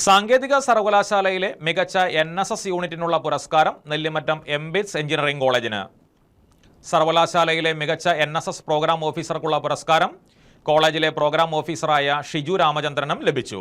സാങ്കേതിക സർവകലാശാലയിലെ മികച്ച എൻ എസ് എസ് യൂണിറ്റിനുള്ള പുരസ്കാരം നെല്ലിമറ്റം എംബിറ്റ്സ് എഞ്ചിനീയറിംഗ് കോളേജിന്. സർവകലാശാലയിലെ മികച്ച എൻ എസ് എസ് പ്രോഗ്രാം ഓഫീസർക്കുള്ള പുരസ്കാരം കോളേജിലെ പ്രോഗ്രാം ഓഫീസറായ ഷിജു രാമചന്ദ്രനും ലഭിച്ചു.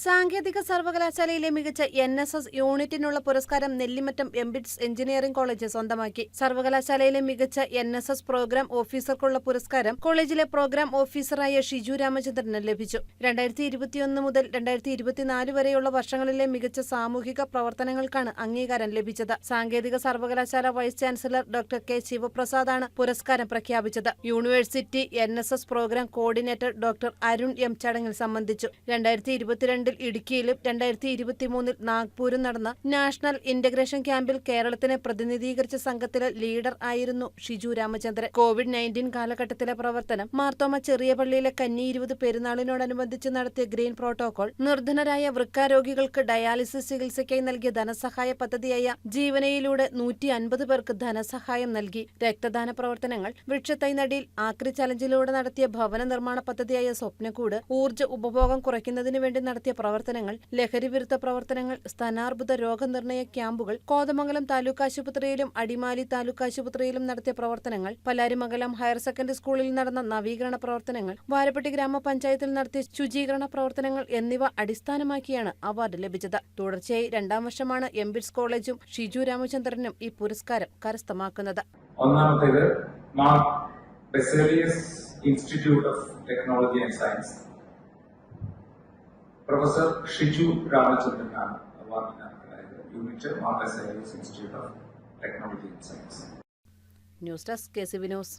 സാങ്കേതിക സർവകലാശാലയിലെ മികച്ച എൻ എസ് എസ് യൂണിറ്റിനുള്ള പുരസ്കാരം നെല്ലിമറ്റം എംബിറ്റ്സ് എഞ്ചിനീയറിംഗ് കോളേജ് സ്വന്തമാക്കി. സർവകലാശാലയിലെ മികച്ച എൻ എസ് എസ് പ്രോഗ്രാം ഓഫീസർക്കുള്ള പുരസ്കാരം കോളേജിലെ പ്രോഗ്രാം ഓഫീസറായ ഷിജു രാമചന്ദ്രന് ലഭിച്ചു. രണ്ടായിരത്തി ഇരുപത്തിയൊന്ന് മുതൽ രണ്ടായിരത്തി ഇരുപത്തിനാല് വരെയുള്ള വർഷങ്ങളിലെ മികച്ച സാമൂഹിക പ്രവർത്തനങ്ങൾക്കാണ് അംഗീകാരം ലഭിച്ചത്. സാങ്കേതിക സർവകലാശാല വൈസ് ചാൻസലർ ഡോക്ടർ കെ ശിവപ്രസാദാണ് പുരസ്കാരം പ്രഖ്യാപിച്ചത്. University N S S program coordinator doctor Arun M ചടങ്ങിൽ സംബന്ധിച്ചു. രണ്ടായിരത്തി ഇരുപത്തിരണ്ടിൽ ഇടുക്കിയിലും രണ്ടായിരത്തി ഇരുപത്തി മൂന്നിൽ നാഗ്പൂരും നടന്ന നാഷണൽ ഇന്റഗ്രേഷൻ ക്യാമ്പിൽ കേരളത്തിനെ പ്രതിനിധീകരിച്ച സംഘത്തിലെ ലീഡർ ആയിരുന്നു ഷിജു രാമചന്ദ്രൻ. കോവിഡ് നയന്റീൻ കാലഘട്ടത്തിലെ പ്രവർത്തനം മാർത്തോമ ചെറിയ പള്ളിയിലെ കന്നി ഇരുപത് പെരുന്നാളിനോടനുബന്ധിച്ച് നടത്തിയ ഗ്രീൻ പ്രോട്ടോകോൾ നിർധനരായ വൃക്കാരോഗികൾക്ക് ഡയാലിസിസ് ചികിത്സയ്ക്കായി നൽകിയ ധനസഹായ പദ്ധതിയായ ജീവനയിലൂടെ നൂറ്റി അൻപത് പേർക്ക് ധനസഹായം നൽകി. രക്തദാന പ്രവർത്തനങ്ങൾ വൃക്ഷത്തൈ നടിയിൽ ആക്രി ചലഞ്ചിലൂടെ നടത്തിയ ഭവന നിർമ്മാണ പദ്ധതിയായ സ്വപ്നക്കൂട് ഊർജ ഉപഭോഗം കുറയ്ക്കുന്നതിനു വേണ്ടി നടത്തിയ പ്രവർത്തനങ്ങൾ ലഹരി വിരുദ്ധ പ്രവർത്തനങ്ങൾ സ്ഥാനാർബുദ രോഗനിർണയ ക്യാമ്പുകൾ കോതമംഗലം താലൂക്ക് ആശുപത്രിയിലും അടിമാലി താലൂക്ക് ആശുപത്രിയിലും നടത്തിയ പ്രവർത്തനങ്ങൾ പലാരിമംഗലം ഹയർ സെക്കൻഡറി സ്കൂളിൽ നടന്ന നവീകരണ പ്രവർത്തനങ്ങൾ വാരപ്പെട്ടി ഗ്രാമപഞ്ചായത്തിൽ നടത്തിയ ശുചീകരണ പ്രവർത്തനങ്ങൾ എന്നിവ അടിസ്ഥാനമാക്കിയാണ് അവാർഡ് ലഭിച്ചത്. തുടർച്ചയായി രണ്ടാം വർഷമാണ് എംബിറ്റ്സ് കോളേജും ഷിജു രാമചന്ദ്രനും ഈ പുരസ്കാരം കരസ്ഥമാക്കുന്നത്. ഒന്നാമത്തേത് institute of technology and science. Professor Shiju രാമചന്ദ്രനാണ് അവാർഡിന് അർഹനായത് unit Mar Baselios institute of technology and science news desk K C V news